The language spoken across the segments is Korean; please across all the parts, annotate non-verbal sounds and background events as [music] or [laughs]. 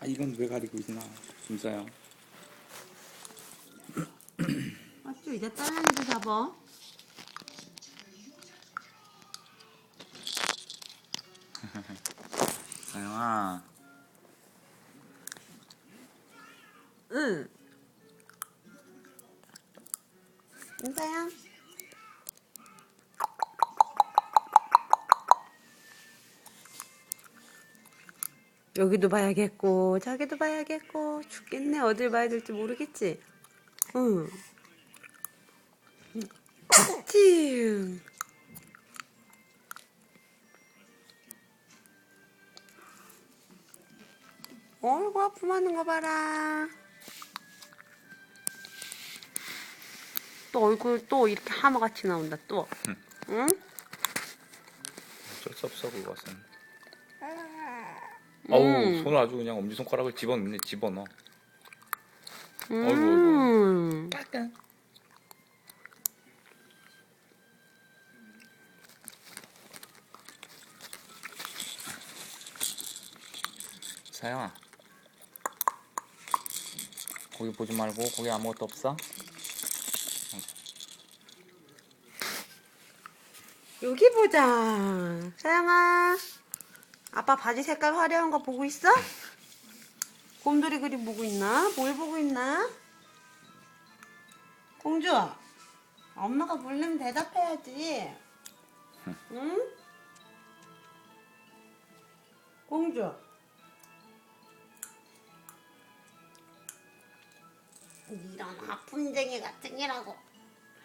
아 이건 왜 가리고 있나 진짜야 맞죠? 이제 딸랑이도 잡아. 사영아 응. 인사야. 여기도 봐야겠고 저기도 봐야겠고 죽겠네 어딜 봐야 될지 모르겠지. 응. 팅. 어이구 아픔하는 거 봐라. 또 얼굴 또 이렇게 하마같이 나온다 또. 응? 어쩔 수 없어 그것은 어우 음. 손을 아주 그냥 엄지 손가락을 집어넣네 집어넣어 음. 따끈 사영아 거기 보지 말고 거기 아무것도 없어? 여기 보자. 사양아. 아빠 바지 색깔 화려한 거 보고 있어? 곰돌이 그림 보고 있나? 뭘 보고 있나? 공주. 엄마가 물으면 대답해야지. 응? 공주. 이런 아픈쟁이 같은 이라고.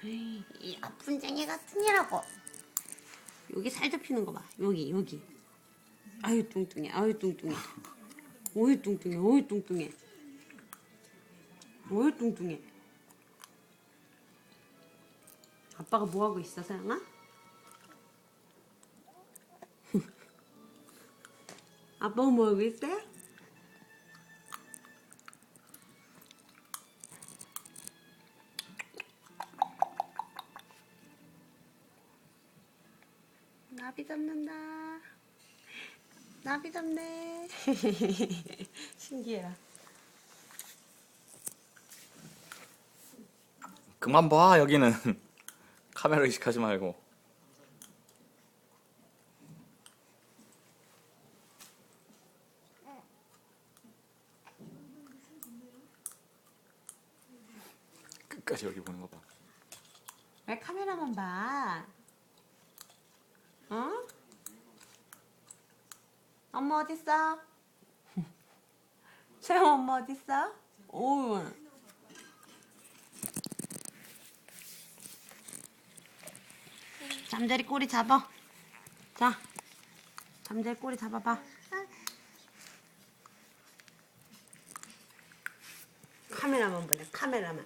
이 아픈쟁이 같은 이라고. 여기 살 접히는 거 봐. 여기 여기. 아유 뚱뚱해. 아유 뚱뚱해. 오유 뚱뚱해. 오유 뚱뚱해. 오유 뚱뚱해. 아빠가 뭐 하고 있어, 사양아? [laughs] 아빠가 뭐 하고 있어? 나비 잡는다. 나비 잡네. [laughs] 신기해라. 그만 봐 여기는 [laughs] 카메라 의식하지 말고 끝까지 여기 보는 거 봐. 왜 카메라만 봐? 어? 엄마 어딨어? [laughs] 세영 엄마 어딨어? 오우. 잠자리 꼬리 잡아. 자, 잠자리 꼬리 잡아봐. 카메라만 보내, 카메라만.